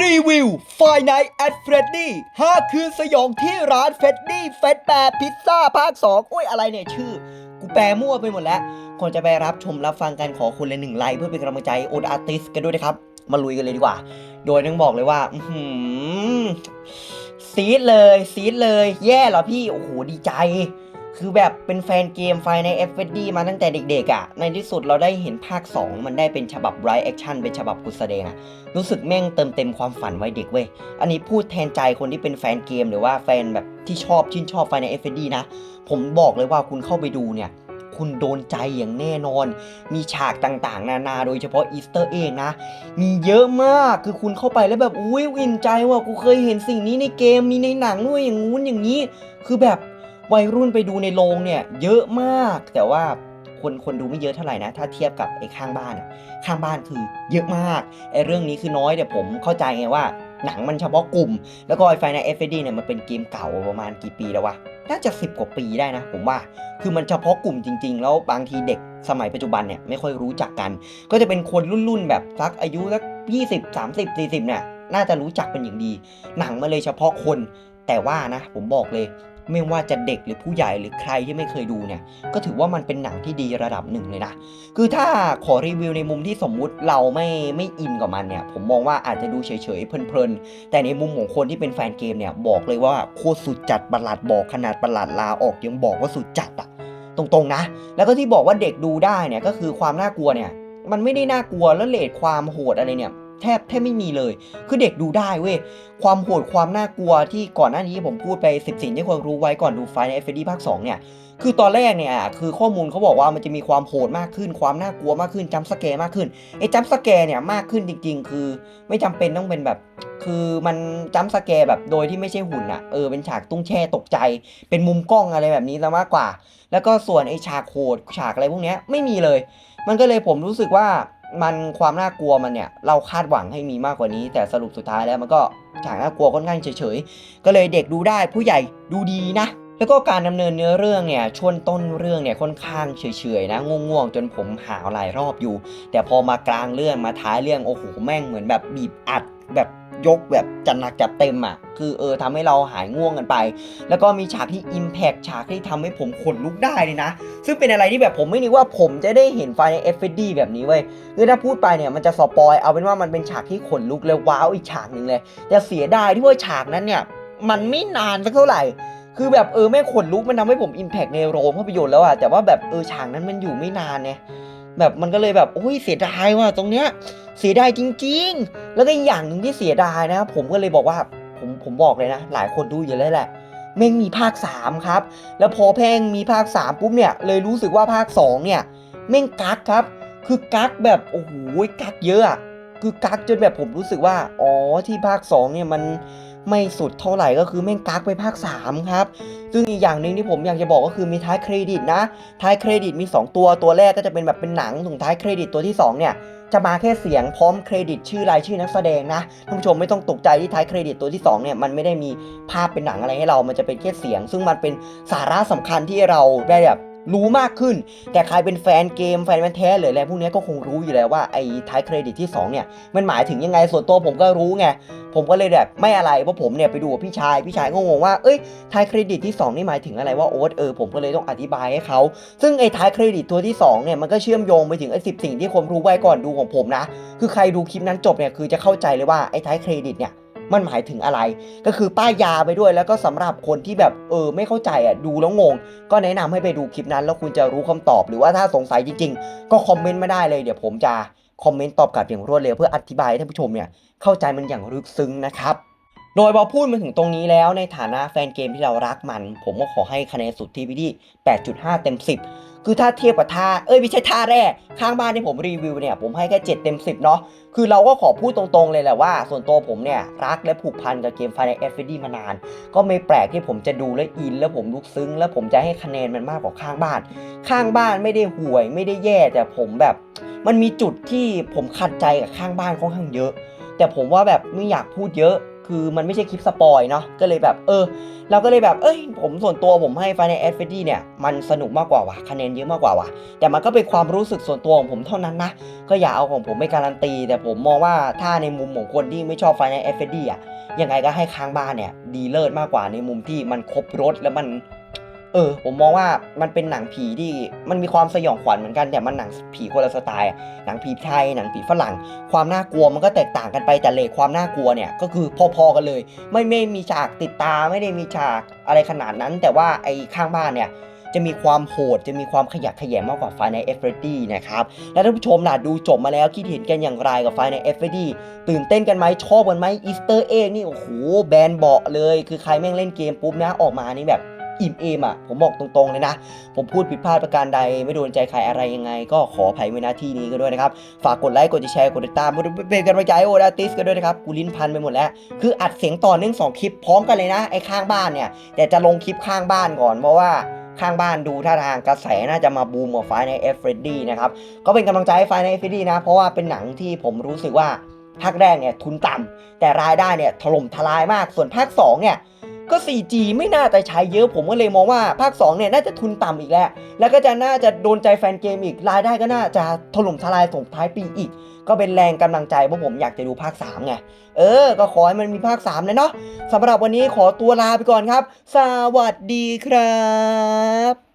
รีวิวไฟไนท์แอดเฟรดดี้5คืนสยองที่ร้านเฟรดดี้เฟสแปดพิซซ่าภาค 2 โอ้ยอะไรเนี่ยชื่อ กูแปลมั่วไปหมดแล้ว ก่อนจะไปรับชมรับฟังกันขอคนละหนึ่งไลค์เพื่อเป็นกำลังใจโอดอาร์ติสกันด้วยนะครับ มาลุยกันเลยดีกว่า โดยต้องบอกเลยว่า อืซีดเลย ซีดเลย แย่เหรอพี่ โอ้โห ดีใจ คือแบบเป็นแฟนเกมไฟใน f อ d มาตั้งแต่เด็กๆอะ่ะ ในที่สุดเราได้เห็นภาค 2 มันได้เป็นฉบับไรแอคชั่นเป็นฉบับกุแสดงอะ่ะ รู้สึกแม่งเติมเต็มความฝันไว้เด็กเว้ย อันนี้พูดแทนใจคนที่เป็นแฟนเกมหรือว่าแฟนแบบที่ชอบชื่นชอบไฟใน f อ d นะ ผมบอกเลยว่าคุณเข้าไปดูเนี่ย คุณโดนใจอย่างแน่นอน มีฉากต่างๆ นานาโดยเฉพาะอีสเตอร์เองนะ มีเยอะมาก คือคุณเข้าไปแล้วแบบอุ้ยอินใจว่ากูเคยเห็นสิ่งนี้ในเกมมีในหนังด้วยอย่างงู้นอย่างนี้ คือแบบ วัยรุ่นไปดูในโรงเนี่ยเยอะมาก แต่ว่าคนคนดูไม่เยอะเท่าไหร่นะ ถ้าเทียบกับไอ้ข้างบ้านอะข้างบ้านคือเยอะมากไอ้เรื่องนี้คือน้อยแต่ผมเข้าใจไงว่าหนังมันเฉพาะกลุ่ม แล้วก็ไอ้ไฟในเอฟดีเนี่ยมันเป็นเกมเก่าประมาณกี่ปีแล้ววะ น่าจะ 10 กว่าปีได้นะ ผมว่า คือมันเฉพาะกลุ่มจริง ๆ แล้วบางทีเด็กสมัยปัจจุบันเนี่ยไม่ค่อยรู้จักกัน ก็จะเป็นคนรุ่นๆแบบสักอายุสัก20 30 40เนี่ยน่าจะรู้จักเป็นอย่างดี หนังมาเลยเฉพาะคน แต่ว่านะ ผมบอกเลย ไม่ว่าจะเด็กหรือผู้ใหญ่หรือใครที่ไม่เคยดูเนี่ย ก็ถือว่ามันเป็นหนังที่ดีระดับหนึ่งเลยนะ คือถ้าขอรีวิวในมุมที่สมมุติเราไม่ไม่อินกับมันเนี่ย ผมมองว่าอาจจะดูเฉยๆเพลินๆ แต่ในมุมของคนที่เป็นแฟนเกมเนี่ยบอกเลยว่าโคตรสุดจัดประหลาดบอกขนาดประหลาดลาออกยังบอกว่าสุดจัดอะตรงๆนะ แล้วก็ที่บอกว่าเด็กดูได้เนี่ยก็คือความน่ากลัวเนี่ย มันไม่ได้น่ากลัวแล้วเลทความโหดอะไรเนี่ย แทบแทบไม่มีเลย คือเด็กดูได้เว้ย ความโหดความน่ากลัวที่ก่อนหน้านี้ผมพูดไป10สิ่งที่ควรรู้ไว้ก่อนดูไฟในเอฟดีภาค2เนี่ย คือตอนแรกเนี่ยคือข้อมูลเขาบอกว่ามันจะมีความโหดมากขึ้น ความน่ากลัวมากขึ้นจัมสแกร์มากขึ้นไอ้จัมสแกร์เนี่ยมากขึ้นจริง ๆ คือไม่จำเป็นต้องเป็นแบบ คือมันจัมสแกร์แบบโดยที่ไม่ใช่หุ่นอะเออเป็นฉากตุ้งแช่ตกใจ เป็นมุมกล้องอะไรแบบนี้ซะมากกว่า แล้วก็ส่วนไอ้ฉากโหดฉากอะไรพวกเนี้ยไม่มีเลย มันก็เลยผมรู้สึกว่า มันความน่ากลัวมันเนี่ยเราคาดหวังให้มีมากกว่านี้ แต่สรุปสุดท้ายแล้วมันก็ฉากน่ากลัวค่อนข้างเฉยๆก็เลยเด็กดูได้ผู้ใหญ่ดูดีนะ แล้วก็การดำเนินเนื้อเรื่องเนี่ยช่วงต้นเรื่องเนี่ยค่อนข้างเฉยๆนะง่วงๆ จนผมหาวหลายรอบอยู่ แต่พอมากลางเรื่องมาท้ายเรื่องโอ้โหแม่งเหมือนแบบบีบอัดแบบยกแบบจัดหนักจัดเต็มอะ คือเออทำให้เราหายง่วงกันไป แล้วก็มีฉากที่ Impact ฉากที่ทำให้ผมขนลุกได้เลยนะ ซึ่งเป็นอะไรที่แบบผมไม่นึกว่าผมจะได้เห็นไฟใน f อ d แบบนี้เว้ยคือถ้าพูดไปเนี่ยมันจะสปอย เอาเป็นว่ามันเป็นฉากที่ขนลุกเลยว้าวอีกฉากหนึ่งเลยแต่เสียดายที่ว่าฉากนั้นเนี่ยมันไม่นานสักเท่าไหร่ คือแบบเออแม่ขนลุกมันทำให้ผมอิมแพกในโรงภาพยนตร์แล้วอะแต่ว่าแบบเออฉากนั้นมันอยู่ไม่นานเนี่ยแบบมันก็เลยแบบโอ้ยเสียดายว่ะตรงเนี้ยเสียดายจริง ๆ แล้วก็อีกอย่างหนึ่งที่เสียดายนะผมก็เลยบอกว่าผมผมบอกเลยนะ หลายคนดูอยู่แล้วแหละแม่งมีภาค 3 ครับ แล้วพอแพ่งมีภาค 3 ปุ๊บเนี่ยเลยรู้สึกว่าภาค 2 เนี่ยแม่งกักครับ คือกักแบบโอ้โหกักเยอะอะคือกักจนแบบผมรู้สึกว่าอ๋อที่ภาค 2 เนี่ยมัน ไม่สุดเท่าไหร่ก็คือแม่งกักไปภาค 3 ครับ ซึ่งอีกอย่างหนึ่งที่ผมอยากจะบอกก็คือมีท้ายเครดิตนะ ท้ายเครดิตมี 2 ตัวตัวแรกก็จะเป็นแบบเป็นหนังถุงท้ายเครดิตตัวที่ 2 เนี่ยจะมาแค่เสียงพร้อมเครดิตชื่อรายชื่อนักแสดงนะท่านผู้ชมไม่ต้องตกใจที่ท้ายเครดิตตัวที่2เนี่ยมันไม่ได้มีภาพเป็นหนังอะไรให้เรา มันจะเป็นแค่เสียง ซึ่งมันเป็นสาระสำคัญที่เราได้แบบ รู้มากขึ้น แต่ใครเป็นแฟนเกมแฟนมันแท้หรืออะไรพวกนี้ก็คงรู้อยู่แล้วว่าไอ้ท้ายเครดิตที่ 2 เนี่ย มันหมายถึงยังไงส่วนตัวผมก็รู้ไง ผมก็เลยแบบไม่อะไรเพราะผมเนี่ยไปดูกับพี่ชาย พี่ชายก็งงว่า เอ้ยท้ายเครดิตที่ 2 นี่หมายถึงอะไรว่าโอ๊ตเออผมก็เลยต้องอธิบายให้เขา ซึ่งไอ้ท้ายเครดิตตัวที่ 2 เนี่ยมันก็เชื่อมโยงไปถึงไอ้สิสิ่งที่คนรู้ไว้ก่อนดูของผมนะ คือใครดูคลิปนั้นจบเนี่ยคือจะเข้าใจเลยว่าไอ้ท้ายเครดิตเนี่ย มันหมายถึงอะไร ก็คือป้ายยาไปด้วยแล้วก็สำหรับคนที่แบบเออไม่เข้าใจอะดูแล้วงง ก็แนะนำให้ไปดูคลิปนั้น แล้วคุณจะรู้คำตอบหรือว่าถ้าสงสัยจริง ๆ ก็คอมเมนต์มาได้เลยเดี๋ยวผมจะคอมเมนต์ตอบกลับอย่างรวดเร็วเพื่ออธิบายให้ท่านผู้ชมเนี่ยเข้าใจมันอย่างลึกซึ้งนะครับโดยพอพูดมาถึงตรงนี้แล้วในฐานะแฟนเกมที่เรารักมัน ผมก็ขอให้คะแนนสุดที่พี่ที่8.5 เต็ม 10 คือถ้าเทียบกับท่าเอ้ยไม่ใช่ท่าแรกข้างบ้านที่ผมรีวิวเนี่ย ผมให้แค่7เต็ม 10 เนาะคือเราก็ขอพูดตรงๆเลยแหละว่า ส่วนตัวผมเนี่ย รักและผูกพันกับเกม Final Fantasy มานาน ก็ไม่แปลกที่ผมจะดูและอิน แล้วผมลุกซึ้ง แล้วผมจะให้คะแนนมันมากกว่าข้างบ้าน ข้างบ้านไม่ได้ห่วย ไม่ได้แย่แต่ผมแบบ มันมีจุดที่ผมขัดใจกับข้างบ้านค่อนข้างเยอะ แต่ผมว่าแบบไม่อยากพูดเยอะ คือมันไม่ใช่คลิปสปอยเนาะก็เลยแบบเออ เราก็เลยแบบเอ้ยผมส่วนตัวผมให้ Final a d f e d เนี่ย มันสนุกมากกว่าว่ะคะแนนเยอะมากกว่าว่ะ แต่มันก็เป็นความรู้สึกส่วนตัวของผมเท่านั้นนะ ก็อย่าเอาของผมไม่การันตี แต่ผมมองว่าถ้าในมุมของคนที่ไม่ชอบ Final a d f e d อะยังไงก็ให้ค้างบ้านเนี่ย ดีเลิศมากกว่าในมุมที่มันครบรถแล้วมัน เออ ผมมองว่ามันเป็นหนังผีที่มันมีความสยองขวัญเหมือนกันแต่มันหนังผีคนละสไตล์หนังผีไทยหนังผีฝรั่ง ความน่ากลัวมันก็แตกต่างกันไปแต่เลทความน่ากลัวเนี่ยก็คือพอๆกันเลย ไม่ไม่มีฉากติดตาไม่ได้มีฉากอะไรขนาดนั้น แต่ว่าไอ้ข้างบ้านเนี่ยจะมีความโหด จะมีความขยักขยงมากกว่า Final f r e d d y นะครับ แล้วท่านผู้ชมล่ะดูจบมาแล้วคิดเห็นกันอย่างไรกับ Final f r e d d y ตื่นเต้นกันไหมชอบกันไหมอีสเตอร์เอ็กนี่โอ้โหแบนเบาะเลย คือใครแม่งเล่นเกมปุ๊บนะออกมานี่แบบ อิ่มเอมอะผมบอกตรงๆเลยนะ ผมพูดผิดพลาดประการใดไม่โดนใจใครอะไรยังไง ก็ขออภัยไว้หน้าที่นี้กันด้วยนะครับ ฝากกดไลค์กดแชร์กดติดตามกดเป็นกำลังใจโอดาติสกันด้วยนะครับกูลิ้นพันไปหมดแล้วคืออัดเสียงต่อเนื่องสองคลิปพร้อมกันเลยนะไอ้ข้างบ้านเนี่ยแต่จะลงคลิปข้างบ้านก่อนเพราะว่าข้างบ้านดูท่าทางกระแสน่าจะมาบูมกว่าไฟในเอฟเฟรดดี้นะครับก็เป็นกำลังใจให้ไฟในเอฟเฟรดดี้นะเพราะว่าเป็นหนังที่ผมรู้สึกว่าภาคแรกเนี่ยทุนต่ำแต่รายได้เนี่ยถล่มทลายมากส่วนภาค2เนี่ย ก็ 4G ไม่น่าจะใช้เยอะผมก็เลยมองว่าภาค2เนี่ยน่าจะทุนต่ำอีกแล้วแล้วก็จะน่าจะโดนใจแฟนเกมอีกรายได้ก็น่าจะถล่มทลายส่งท้ายปีอีก ก็เป็นแรงกำลังใจเพราะผมอยากจะดูภาค3ไงเออ ก็ขอให้มันมีภาค3เลยเนาะสำหรับวันนี้ขอตัวลาไปก่อนครับ สวัสดีครับ